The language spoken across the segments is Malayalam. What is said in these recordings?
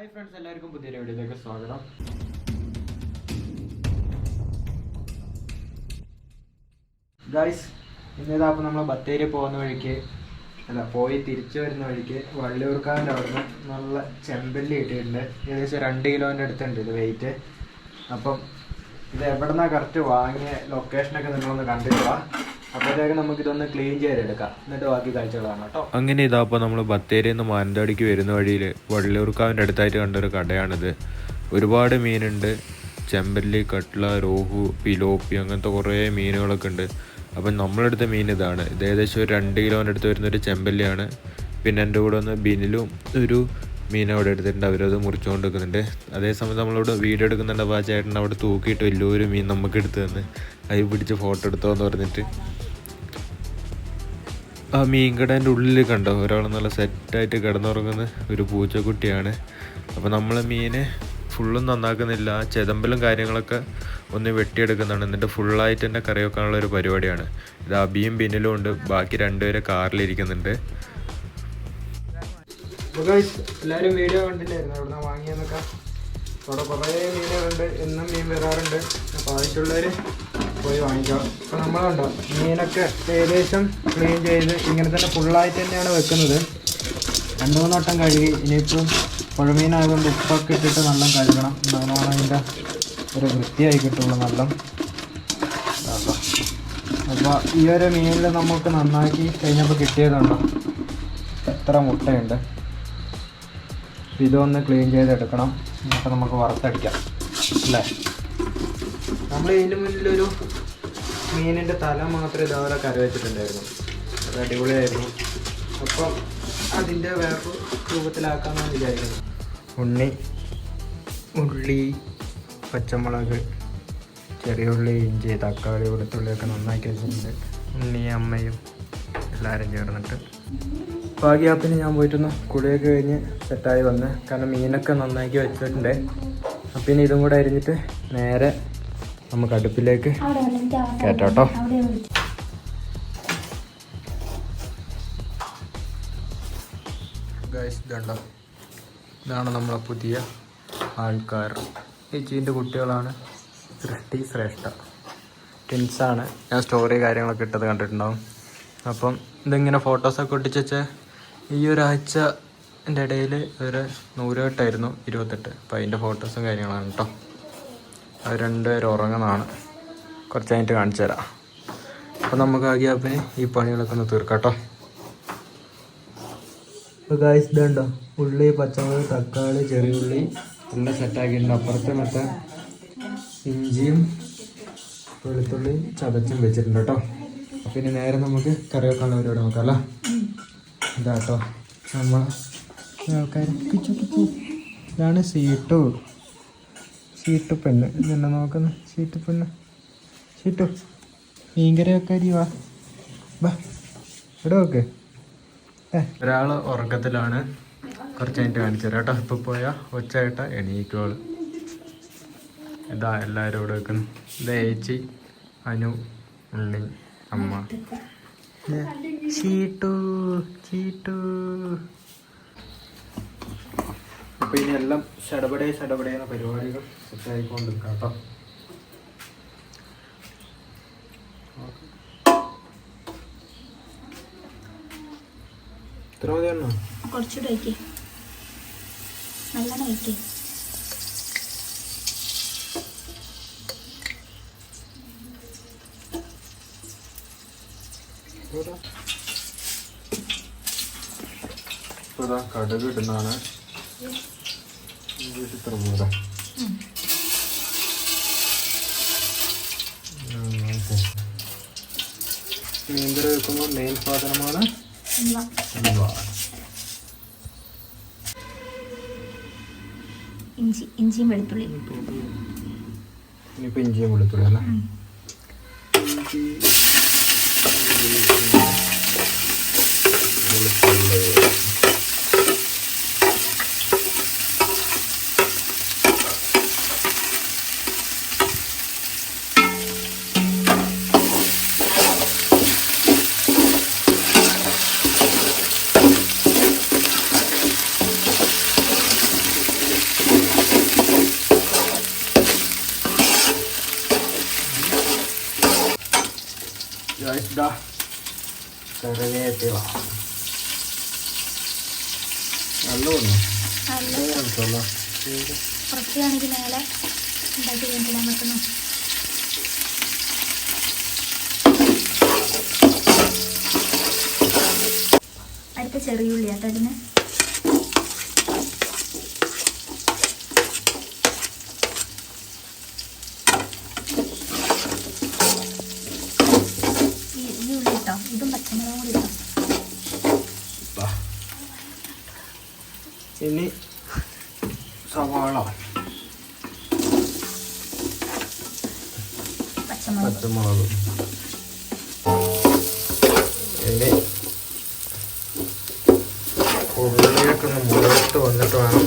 ഹായ് ഫ്രണ്ട്സ് എല്ലാവർക്കും പുതിയൊരു വീഡിയോയിലേക്ക് സ്വാഗതം. ഗായ്സ് ഇന്നിതാ അപ്പോൾ നമ്മൾ ബത്തേരി പോകുന്ന വഴിക്ക് അല്ല പോയി തിരിച്ചു വരുന്ന വഴിക്ക് വള്ളിയൂർക്കാവിന്റെ അവിടുന്ന് നല്ല ചെമ്പല്ലി കിട്ടിയിട്ടുണ്ട്. ഏകദേശം രണ്ട് കിലോന്റെ അടുത്തുണ്ട് ഇത് വെയിറ്റ് അപ്പം ഇത് എവിടെന്നാ കറക്റ്റ് വാങ്ങിയ ലൊക്കേഷനൊക്കെ നിങ്ങളൊന്ന് കണ്ടിട്ടുള്ള നമുക്ക് ഇതൊന്ന് ക്ലീൻ ചെയ്തെടുക്കാം. എന്നിട്ട് ബാക്കി അങ്ങനെ ഇതാ അപ്പോൾ നമ്മൾ ബത്തേരിയിൽ നിന്ന് മാനന്തവാടിക്ക് വരുന്ന വഴിയിൽ വള്ളിയൂർക്കാവിന്റെ അടുത്തായിട്ട് കണ്ടൊരു കടയാണിത്. ഒരുപാട് മീനുണ്ട്. ചെമ്പല്ലി കട്ട്ല രോഹു പിലോപ്പി അങ്ങനത്തെ കുറേ മീനുകളൊക്കെ ഉണ്ട്. അപ്പം നമ്മളെടുത്ത മീൻ ഇതാണ്. ഇത് ഏകദേശം ഒരു രണ്ട് കിലോന്റെ അടുത്ത് വരുന്ന ഒരു ചെമ്പല്ലിയാണ്. പിന്നെ എന്റെ കൂടെ ഒന്ന് ബിനിലും ഒരു മീൻ അവിടെ എടുത്തിട്ടുണ്ട്. അവരത് മുറിച്ചുകൊണ്ട് നിൽക്കുന്നുണ്ട് അതേസമയം നമ്മളിവിടെ വീഡിയോ എടുക്കുന്നുണ്ട്. അപ്പോൾ ആ ചേട്ടൻ അവിടെ തൂക്കിയിട്ട് വലിയൊരു മീൻ നമുക്ക് എടുത്ത് തന്ന്. കൈ പിടിച്ച് ഫോട്ടോ എടുത്തോ എന്ന് പറഞ്ഞിട്ട്. ആ മീൻ കടേന്റെ ഉള്ളിൽ കണ്ടോ? ഒരാൾ നല്ല സെറ്റായിട്ട് കിടന്നുറങ്ങുന്ന ഒരു പൂച്ചക്കുട്ടിയാണ്. അപ്പോൾ നമ്മൾ മീനെ ഫുള്ളും നന്നാക്കുന്നില്ല. ആ ചെതമ്പലും കാര്യങ്ങളൊക്കെ ഒന്ന് വെട്ടിയെടുക്കുന്നതാണ്. എന്നിട്ട് ഫുള്ളായിട്ട് തന്നെ കറി വെക്കാനുള്ള ഒരു പരിപാടിയാണ്. ഇത് അബിയും ബിന്നിലും ഉണ്ട്. ബാക്കി രണ്ടുപേരെ കാറിലിരിക്കുന്നുണ്ട്. എല്ലാവരും വീഡിയോ കണ്ടില്ലായിരുന്നു? എവിടെ നിന്ന് വാങ്ങിയെന്നൊക്കെ അവിടെ കുറേ മീനുകളുണ്ട് എന്നും മീൻ വരാറുണ്ട്. അപ്പോൾ ആവശ്യമുള്ളവർ പോയി വാങ്ങിക്കാം അപ്പോൾ നമ്മളുണ്ടോ മീനൊക്കെ ഏകദേശം ക്ലീൻ ചെയ്ത് ഇങ്ങനെ തന്നെ ഫുള്ളായിട്ട് തന്നെയാണ് വെക്കുന്നത്. രണ്ട് മൂന്ന് വട്ടം കഴുകി ഇനിയിപ്പം പുഴമീനായതുകൊണ്ട് ഉപ്പൊക്കെ ഇട്ടിട്ട് നല്ല കഴുകണം. എന്നാലാണ് അതിന്റെ ഒരു വൃത്തിയായി കിട്ടുള്ളൂ നല്ല അപ്പോൾ ഈ ഒരു മീനിൽ നമുക്ക് നന്നാക്കി കഴിഞ്ഞപ്പോൾ കിട്ടിയതുണ്ടോ? എത്ര മുട്ടയുണ്ട്? ഇതൊന്ന് ക്ലീൻ ചെയ്തെടുക്കണം. എന്നിട്ട് നമുക്ക് വറുത്തടിക്കാം. അല്ലേ? നമ്മൾ ഇതിന് മുന്നിലൊരു മീനിന്റെ തല മാത്രമേ ഇതേപോലെ കറി വെച്ചിട്ടുണ്ടായിരുന്നു അത് അടിപൊളിയായിരുന്നു. അപ്പം അതിന്റെ വേറൊരു രൂപത്തിലാക്കാമെന്ന് വിചാരിക്കുന്നു. ഉണ്ണി ഉള്ളി പച്ചമുളക് ചെറിയ ഉള്ളി ഇഞ്ചി തക്കാളി വെളുത്തുള്ളിയൊക്കെ നന്നാക്കി വെച്ചിട്ടുണ്ട്. ഉണ്ണി അമ്മയും എല്ലാവരും ചേർന്നിട്ട്. ഭാഗ്യാപ്പിന് ഞാൻ പോയിട്ടൊന്ന് കുളിയൊക്കെ കഴിഞ്ഞ് സെറ്റായി വന്ന്. കാരണം മീനൊക്കെ നന്നാക്കി വെച്ചിട്ടുണ്ട്. അപ്പം ഇനി ഇതും കൂടെ അരിഞ്ഞിട്ട് നേരെ നമുക്ക് അടുപ്പിലേക്ക് കേട്ടോട്ടോ ഗൈസ് ഇതുണ്ടോ? ഇതാണ് നമ്മളെ പുതിയ ആൾക്കാർ. ചേച്ചീന്റെ കുട്ടികളാണ്. സൃഷ്ടി ശ്രേഷ്ഠ. ടിൻസാണ് ഞാൻ സ്റ്റോറി കാര്യങ്ങളൊക്കെ ഇട്ടത് കണ്ടിട്ടുണ്ടാവും. അപ്പം ഇതിങ്ങനെ ഫോട്ടോസൊക്കെ ഒട്ടിച്ച് ഈ ഒരാഴ്ച എന്റെ ഇടയിൽ ഒരു നൂലുകെട്ടായിരുന്നു ഇരുപത്തെട്ട്. അപ്പം അതിന്റെ ഫോട്ടോസും കാര്യങ്ങളാണ് കേട്ടോ അത് രണ്ടുപേരും ഉറങ്ങുന്നതാണ്. കുറച്ച് കഴിഞ്ഞിട്ട് കാണിച്ചു തരാം. അപ്പം നമുക്ക് ആ ഗ്യാപ്പിന് ഈ പണികളൊക്കെ ഒന്ന് തീർക്കാം കേട്ടോ ഇപ്പോൾ ഗായ്സ് ഇതുണ്ടോ ഉള്ളി പച്ചമുളക് തക്കാളി ചെറിയുള്ളി എല്ലാം സെറ്റാക്കിയിട്ടുണ്ട് അപ്പുറത്തെ മറ്റേ ഇഞ്ചിയും വെളുത്തുള്ളി ചതച്ചും വെച്ചിട്ടുണ്ട് കേട്ടോ പിന്നെ നേരെ നമുക്ക് കറി വെക്കാനുള്ള പരിപാടി നോക്കാം അല്ലേ? ഇതാട്ടോ. നമ്മൾ ആൾക്കാർ കിച്ചു കിച്ചു ഇതാണ് സീട്ടു. സീട്ടു പെണ്ണ്. ഇതെന്നെ നോക്കുന്ന? സീട്ടു പെണ്ണ്. സീട്ടു. മീൻകറി വെക്കാരി വാ. ബാ. ഇവിടെ നോക്ക്. ഒരാൾ ഉറക്കത്തിലാണ് കുറച്ച് കഴിഞ്ഞിട്ട് കാണിച്ചു തരാം കേട്ടോ. ഇപ്പൊ പോയാ ഒച്ചയായിട്ട എണീക്കോൾ ഇതാ എല്ലാവരും ഇവിടെ വെക്കുന്നു ഇത് ഏച്ചി അനു ഉണ്ണി അമ്മ. ചീട്ടു ചീട്ടു. അപ്പൊ ഇനി എല്ലാം ഷടപടേ എന്ന പരിപാടികൾ സെറ്റായിക്കൊണ്ടിരിക്കാം കേട്ടോ ഇത്ര മതിയാണോ കുറച്ചുകൂടെ നല്ല നല്ലോണം വയ്ക്കേ ഇപ്പോൾ ഇതാ കടുക് ഇടുന്നതാണ്. ഇത്ര പോലെ മീൻകറി വെക്കുമ്പോൾ മെയിൻ സാധനമാണ്. ഇഞ്ചി ഇഞ്ചിയും വെളുത്തുള്ളി. ഇനിയിപ്പോൾ ഇഞ്ചിയും വെളുത്തുള്ളി അല്ലേ ഉം. ഇഞ്ചി വെളുത്തുള്ളി ഗൈസ് ദാ കറിവേപ്പില നല്ല കുറച്ച് കാണിക്ക് മേലെ ഉണ്ടാക്കി കഴിഞ്ഞിടാൻ പറ്റുന്നു. അടുത്ത ചെറിയ ഉള്ളി കേട്ടോ അതിന് ഈ ഈ ഉള്ളി ഇട്ടോ ഇതും പച്ചമുളകും കൂടി ഇട്ടോ ദാ. ഇനി സവാള. പച്ചമുളക്. ഇനി ഉള്ളിയൊക്കെ ഒന്ന് മുളകിട്ട് വന്നിട്ട് വേണം.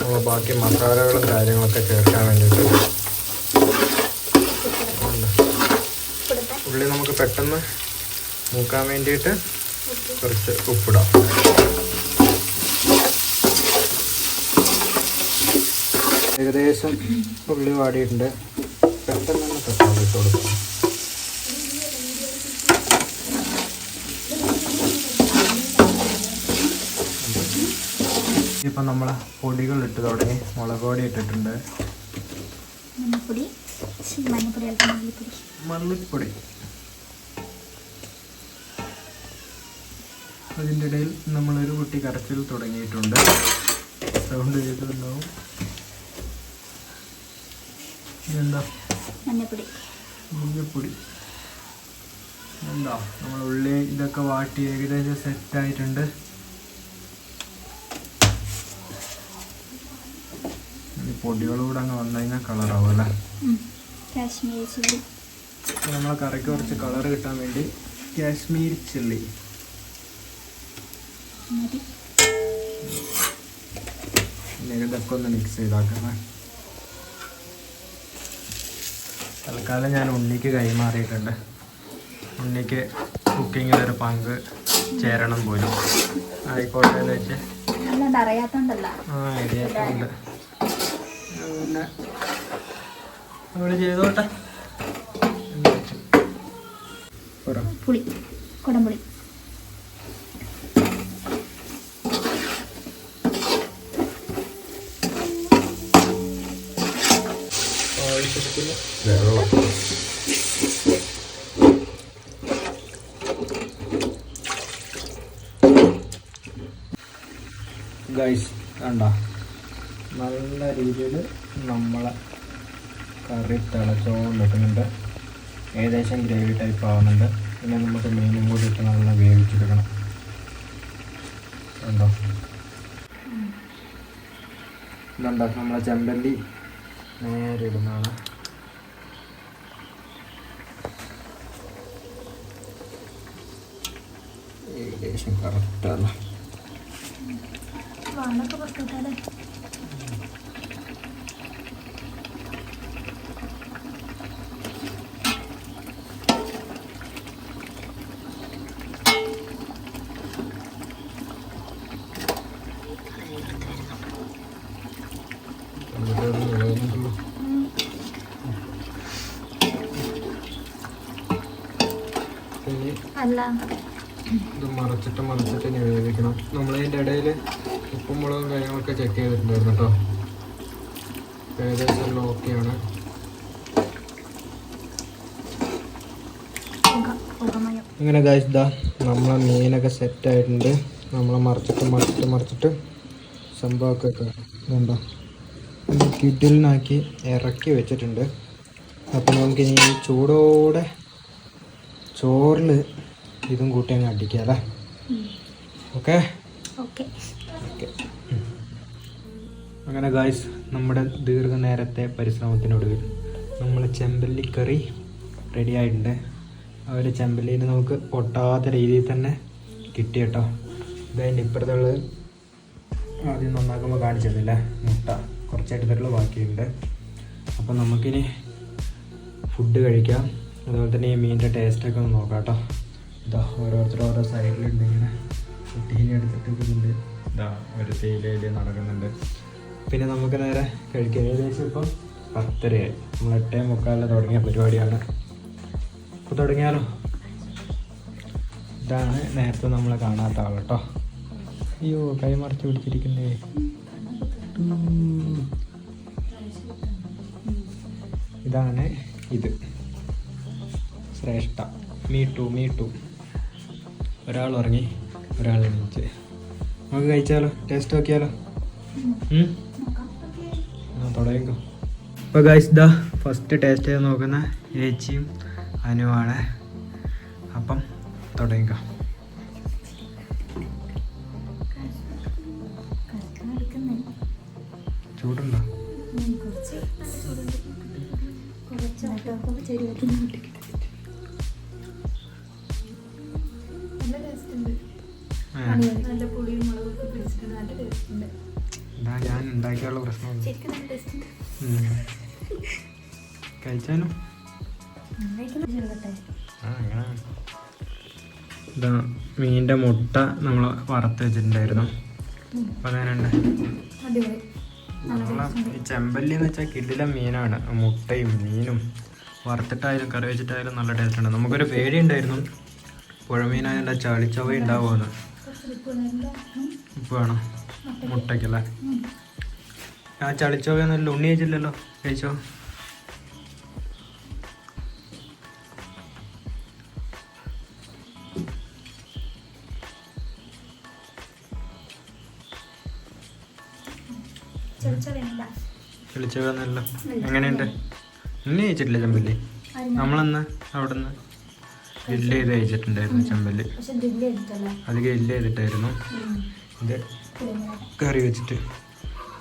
നമ്മൾ ബാക്കി മസാലകളും കാര്യങ്ങളൊക്കെ ചേർക്കാൻ വേണ്ടിയിട്ട്. ഉള്ളി നമുക്ക് പെട്ടെന്ന് മൂക്കാൻ വേണ്ടിയിട്ട് കുറച്ച് ഉപ്പിടാം. ഏകദേശം ഉള്ളി വാടിയിട്ടുണ്ട്. പെട്ടെന്ന് തന്നെ തക്കാളി ഇട്ട് കൊടുക്കാം. ഇപ്പം നമ്മൾ പൊടികൾ ഇട്ട് തുടങ്ങി. മുളക് പൊടി ഇട്ടിട്ടുണ്ട്. മല്ലിപ്പൊടി. അതിന്റെ ഇടയിൽ നമ്മളൊരു കുട്ടി കരച്ചിൽ തുടങ്ങിയിട്ടുണ്ട്. സൗണ്ട് ചെയ്തിട്ടുണ്ടാവും ഇതെന്താ? മഞ്ഞപ്പൊടി. മഞ്ഞപ്പൊടി. എന്താ നമ്മൾ ഉള്ളി ഇതൊക്കെ വാട്ടി ഏകദേശം സെറ്റായിട്ടുണ്ട് പൊടികളൂടെ അങ്ങ് വന്നു കഴിഞ്ഞാൽ കളറാവും അല്ലേ. കാശ്മീരി ചില്ലി. നമ്മളെ കറിക്ക് കുറച്ച് കളർ കിട്ടാൻ വേണ്ടി കാശ്മീർ ചില്ലി. ഇതൊക്കെ ഒന്ന് മിക്സ് ചെയ്താക്കണം. തൽക്കാലം ഞാൻ ഉണ്ണിക്ക് കൈമാറിയിട്ടുണ്ട്. ഉണ്ണിക്ക് കുക്കിങ്ങിലൊരു പങ്ക് ചേരണം പോലും. ആയിക്കോട്ടെ എന്ന് വെച്ച് ആ അറിയാത്തുണ്ട്. പിന്നെ അവൾ ചെയ്തോട്ടെ. പുളി കുടംപുളി. ആവശ്യത്തിന് വെള്ളം ഗൈസ് കണ്ട? നല്ല രീതിയിൽ നമ്മളെ കറി തിളച്ചുകൊണ്ടിരിക്കുന്നുണ്ട് ഏകദേശം ഗ്രേവി ടൈപ്പ് ആവുന്നുണ്ട്. പിന്നെ നമുക്ക് മീനും കൂടി ഇട്ട് നല്ല വേവിച്ചെടുക്കണം. കണ്ടോ? ഇതുണ്ടോ? നമ്മളെ ചെമ്പല്ലി നേരെ ഇടുന്നതാണ് ഏകദേശം കറക്റ്റാണ് വാളൊക്കെ പുറത്തോട്ടാലേ അല്ല ഇത് മറച്ചിട്ട് മറച്ചിട്ട് ഇനി വേവിക്കണം. നമ്മളതിന്റെ ഇടയിൽ ഉപ്പും മുളകും കാര്യങ്ങളൊക്കെ ചെക്ക് ചെയ്തിട്ടുണ്ടായിരുന്നു കേട്ടോ ഏകദേശം എല്ലാം ഓക്കെയാണ് അങ്ങനെ ഗായ്സ് ദാ നമ്മളെ മീനൊക്കെ സെറ്റ് ആയിട്ടുണ്ട്. നമ്മളെ മറിച്ചിട്ട് മറിച്ചിട്ട് മറിച്ചിട്ട് സംഭവമൊക്കെ ഇതുണ്ടോ കിഡിലിനാക്കി ഇറക്കി വെച്ചിട്ടുണ്ട്. അപ്പോൾ നമുക്കിനി ചൂടോടെ ചോറിൽ ഇതും കൂട്ടി അങ്ങ് അടിക്കാം അല്ലേ? ഓക്കെ? അങ്ങനെ ഗായ്സ് നമ്മുടെ ദീർഘനേരത്തെ പരിശ്രമത്തിനൊടുവിൽ നമ്മൾ ചെമ്പല്ലിക്കറി റെഡി ആയിട്ടുണ്ട്. ആ ഒരു ചെമ്പല്ലിന് നമുക്ക് പൊട്ടാത്ത രീതിയിൽ തന്നെ കിട്ടി കേട്ടോ. ഇതതിന്റെ ഇപ്പുറത്തുള്ളത് ആദ്യം നന്നാക്കുമ്പോൾ കാണിച്ചിരുന്നില്ല. മുട്ട കുറച്ചെടുത്തിട്ടുള്ള ബാക്കിയുണ്ട്. അപ്പം നമുക്കിനി ഫുഡ് കഴിക്കാം. അതുപോലെ തന്നെ ഈ മീനിന്റെ ടേസ്റ്റൊക്കെ ഒന്ന് നോക്കാം കേട്ടോ. ഇതാ ഓരോരുത്തർ ഓരോ സൈഡിലുണ്ട് ഇങ്ങനെ. കുട്ടീനെ എടുത്തിട്ട് ഇതിന്റെ ഇതാ ഒരു തേയിലയിൽ നടക്കുന്നുണ്ട്. പിന്നെ നമുക്ക് നേരെ കഴിക്കാൻ ഏകദേശം ഇപ്പം പത്തരയായി. നമ്മൾ എട്ടേ മുക്കാലിൽ തുടങ്ങിയ പരിപാടിയാണ്. അപ്പോൾ തുടങ്ങിയാലോ? ഇതാണ് നേരത്തെ നമ്മൾ കാണാത്ത ആൾ കേട്ടോ അയ്യോ കൈ മറിച്ച് പിടിച്ചിരിക്കുന്നേ. ഇതാണ് ഇത്. Shreshtha. Me too me too. ഒരാൾ ഉറങ്ങി ഒരാൾ എണീച്ച് നമുക്ക് കഴിച്ചാലോ ടേസ്റ്റ് നോക്കിയാലോ? ആ തുടങ്ങിക്കോ ഇപ്പൊ ഗൈസ് ദ ഫസ്റ്റ് ടേസ്റ്റ് ചെയ്ത് നോക്കുന്ന ഏച്ചിയും അനുവാണ് അപ്പം തുടങ്ങിക്കോ ചൂടുണ്ടോ ഏ, നല്ല പുളിയും മുളകൊക്കെ പിടിച്ചിട്ട് നല്ല ടേസ്റ്റ് ഉണ്ട് ഇതാ ഞാൻ ഉണ്ടാക്കിയുള്ള. കഴിച്ചാലും? ഇതാ മീനിന്റെ മുട്ട നമ്മൾ വറുത്ത് വെച്ചിട്ടുണ്ടായിരുന്നു. അപ്പം അങ്ങനെയുണ്ട് നമ്മളെ ഈ ചെമ്പല്ലി എന്ന് വെച്ചാൽ കിടില മീനാണ്. മുട്ടയും മീനും വറുത്തിട്ടായാലും കറി വെച്ചിട്ടായാലും നല്ല ടേസ്റ്റ് ഉണ്ട്. നമുക്കൊരു പേടി ഉണ്ടായിരുന്നു പുഴമീനായതിന്റെ ചളിച്ചവ ഉണ്ടാവുമെന്ന് ഇപ്പോൾ വേണം മുട്ടയ്ക്കല്ലേ? ആ ചളിച്ചോ എന്നല്ല ഉണ്ണി കഴിച്ചില്ലല്ലോ കഴിച്ചോ? ചളിച്ചോ വേണ്ട എങ്ങനെയുണ്ട്? ഉണ്ണി കഴിച്ചിട്ടില്ല ചമ്പല്ലേ നമ്മളന്ന്? അവിടെ ഗ്രില്ല് ചെയ്ത് ഗ്രില്ല് ചെയ്തിട്ടല്ലേ. അത് ഗ്രില്ല് ചെയ്തിട്ടായിരുന്നു. ഇത് കറി വെച്ചിട്ട്.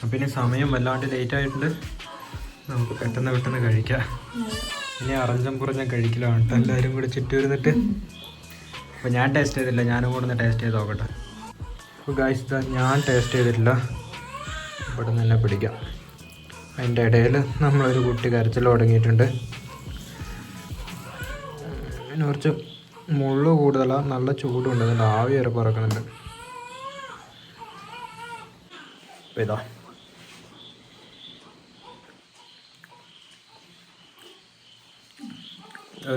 അപ്പം ഇനി സമയം വല്ലാണ്ട് ലേറ്റ് ആയിട്ടുണ്ട്. നമുക്ക് പെട്ടെന്ന് പെട്ടെന്ന് കഴിക്കാം. ഇനി അറഞ്ചം കുറഞ്ഞാൽ കഴിക്കലാണ് കേട്ടോ എല്ലാവരും കൂടി ചുറ്റുവരുന്നിട്ട് അപ്പോൾ ഞാൻ ടേസ്റ്റ് ചെയ്തില്ല ഞാനും കൂടെ ഒന്ന് ടേസ്റ്റ് ചെയ്ത് നോക്കട്ടെ. അപ്പോൾ ഗായ്സ് ഞാൻ ടേസ്റ്റ് ചെയ്തിട്ടില്ല. ഇവിടെ നിന്ന് തന്നെ പിടിക്കാം. അതിന്റെ ഇടയിൽ നമ്മളൊരു കുട്ടി കരച്ചിൽ തുടങ്ങിയിട്ടുണ്ട്. പിന്നെ കുറച്ച് മുള്ളു കൂടുതലാണ് നല്ല ചൂടുണ്ട്. അതിന്റെ ആവി വരെ പറക്കുന്നുണ്ട് ഇതാ.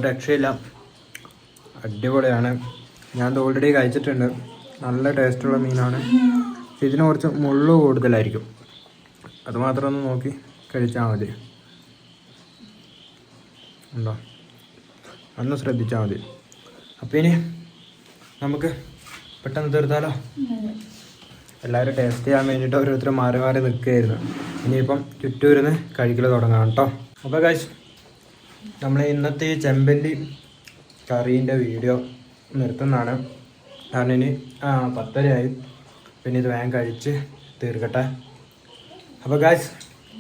രക്ഷയില്ല. അടിപൊളിയാണ്. ഞാൻ ഓൾറെഡി കഴിച്ചിട്ടുണ്ട്. നല്ല ടേസ്റ്റുള്ള മീനാണ്. ഇതിന് കുറച്ച് മുള്ളു കൂടുതലായിരിക്കും. അതുമാത്രം ഒന്ന് നോക്കി കഴിച്ചാൽ മതി. ഉണ്ടോ? ഒന്ന് ശ്രദ്ധിച്ചാൽ മതി. അപ്പോൾ ഇനി നമുക്ക് പെട്ടെന്ന് തീർത്താലോ? എല്ലാവരും ടേസ്റ്റ് ചെയ്യാൻ വേണ്ടിയിട്ട് ഓരോരുത്തർ മാറി മാറി നിൽക്കുകയായിരുന്നു. ഇനിയിപ്പം ചുറ്റൂരുന്ന് കഴിക്കൽ തുടങ്ങാം കേട്ടോ അപ്പോൾ കാശ് നമ്മൾ ഇന്നത്തെ ഈ ചെമ്പല്ലി കറീന്റെ വീഡിയോ നിർത്തുന്നതാണ്. കാരണം ഇനി ആ പത്തരയായി. പിന്നെ ഇത് വേഗം കഴിച്ച് തീർക്കട്ടെ. അപ്പോൾ ഗായ്സ്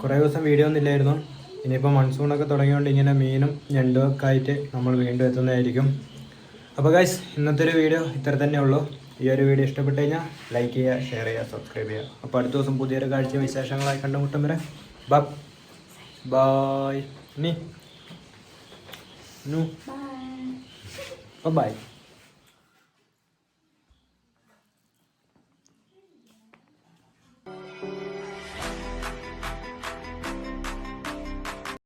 കുറേ ദിവസം വീഡിയോ ഒന്നും ഇല്ലായിരുന്നു. ഇനിയിപ്പോൾ മൺസൂണൊക്കെ തുടങ്ങിയോണ്ട് ഇങ്ങനെ മീനും ഞണ്ടും ഒക്കെ ആയിട്ട് നമ്മൾ വീണ്ടും എത്തുന്നതായിരിക്കും. അപ്പോൾ ഗൈസ് ഇന്നത്തെ ഒരു വീഡിയോ ഇത്ര തന്നെ ഉള്ളൂ. ഈ ഒരു വീഡിയോ ഇഷ്ടപ്പെട്ട് കഴിഞ്ഞാൽ ലൈക്ക് ചെയ്യുക ഷെയർ ചെയ്യുക സബ്സ്ക്രൈബ് ചെയ്യുക. അപ്പോൾ അടുത്ത ദിവസം പുതിയൊരു കാഴ്ച വിശേഷങ്ങളായി കണ്ടുമുട്ടും വരെ. ബ ബായ് നീ നു ബൈ